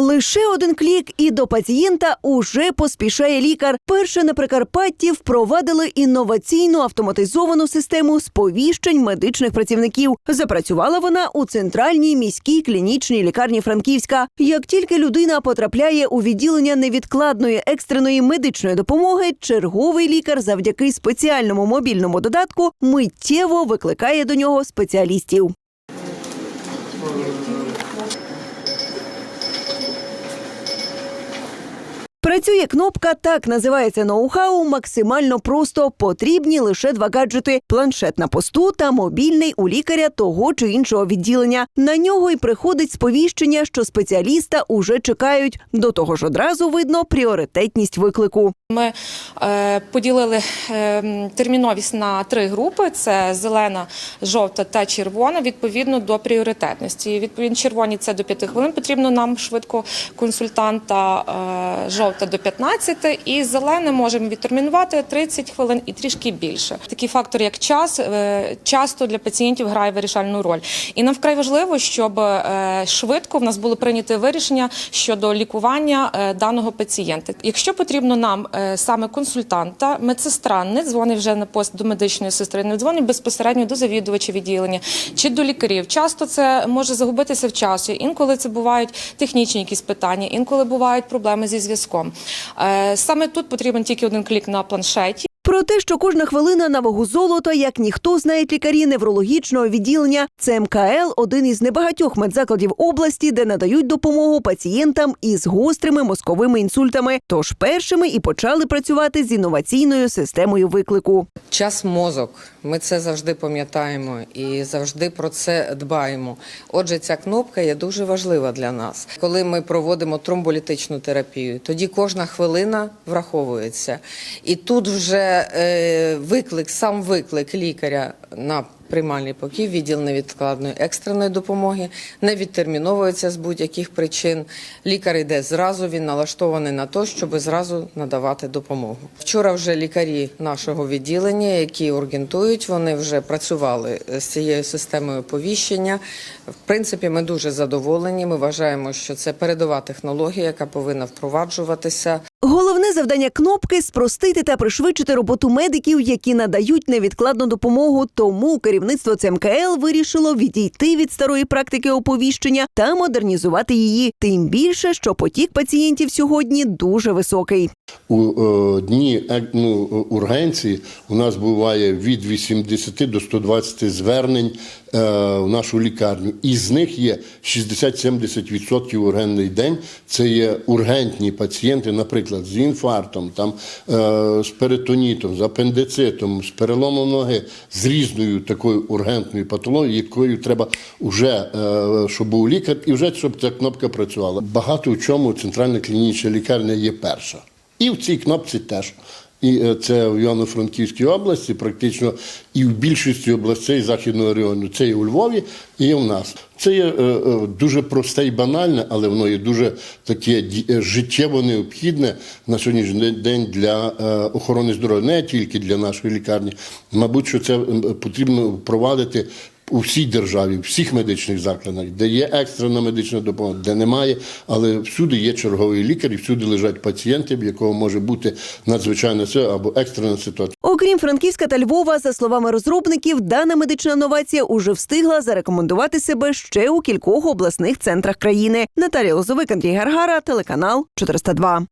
Лише один клік, і до пацієнта уже поспішає лікар. Перше на Прикарпатті впровадили інноваційну автоматизовану систему сповіщень медичних працівників. Запрацювала вона у центральній міській клінічній лікарні Франківська. Як тільки людина потрапляє у відділення невідкладної екстреної медичної допомоги, черговий лікар завдяки спеціальному мобільному додатку миттєво викликає до нього спеціалістів. Працює кнопка, так називається ноу-хау, максимально просто. Потрібні лише два гаджети: планшет на посту та мобільний у лікаря того чи іншого відділення. На нього й приходить сповіщення, що спеціаліста уже чекають. До того ж, одразу видно пріоритетність виклику. Ми е, поділили е, терміновість на три групи: це зелена, жовта та червона, відповідно до пріоритетності. Відповідно, червоні це до 5 хвилин. Потрібно нам швидко консультанта, е, жовта до 15 і зелене можемо відтермінувати 30 хвилин і трішки більше. Такий фактор, як час, е, часто для пацієнтів грає вирішальну роль. І нам вкрай важливо, щоб е, швидко в нас було прийнято вирішення щодо лікування е, даного пацієнта. Якщо потрібно нам саме консультанта, медсестра не дзвонить вже на пост до медичної сестри, не дзвонить безпосередньо до завідувача відділення чи до лікарів. Часто це може загубитися в часі. Інколи це бувають технічні якісь питання, інколи бувають проблеми зі зв'язком. Е, Саме тут потрібен тільки один клік на планшеті. Про те, що кожна хвилина на вагу золота, як ніхто знають лікарі неврологічного відділення, це МКЛ – один із небагатьох медзакладів області, де надають допомогу пацієнтам із гострими мозковими інсультами. Тож першими і почали працювати з інноваційною системою виклику. Час мозок. Ми це завжди пам'ятаємо і завжди про це дбаємо. Отже, ця кнопка є дуже важлива для нас. Коли ми проводимо тромболітичну терапію, тоді кожна хвилина враховується. І тут вже е, виклик, сам виклик лікаря на приймальний покій, відділ невідкладної екстреної допомоги, не відтерміновується з будь-яких причин. Лікар йде зразу, він налаштований на те, щоб зразу надавати допомогу. Вчора вже лікарі нашого відділення, які ургентують, вони вже працювали з цією системою повіщення. В принципі, ми дуже задоволені. Ми вважаємо, що це передова технологія, яка повинна впроваджуватися. Завдання кнопки спростити та пришвидшити роботу медиків, які надають невідкладну допомогу. Тому керівництво ЦМКЛ вирішило відійти від старої практики оповіщення та модернізувати її. Тим більше, що потік пацієнтів сьогодні дуже високий. У е, дні е, ну, ургенції у нас буває від 80 до 120 звернень е, в нашу лікарню. Із них є 60-70% ургенний день. Це є ургентні пацієнти, наприклад, з інфарктом, там, е, з перитонітом, з апендицитом, з переломом ноги, з різною такою ургентною патологією, якою треба вже, е, щоб був лікар, і вже щоб ця кнопка працювала. Багато в чому центральна клінічна лікарня є перша. І в цій кнопці теж. І е, це в Івано-Франківській області, практично і в більшості областей Західного регіону. Це і у Львові, і в нас. Це є е, е, дуже просте і банальне, але воно є дуже таке життєво необхідне на сьогоднішній день для охорони здоров'я, не тільки для нашої лікарні. Мабуть, що це потрібно впровадити у всій державі, в всіх медичних закладах, де є екстрена медична допомога, де немає, але всюди є черговий лікар, і всюди лежать пацієнти, в якого може бути надзвичайна або екстрена ситуація. Окрім Франківська та Львова, за словами розробників, дана медична новація уже встигла зарекомендувати себе ще у кількох обласних центрах країни. Наталія Лозовик, Андрій Гаргара, телеканал 402.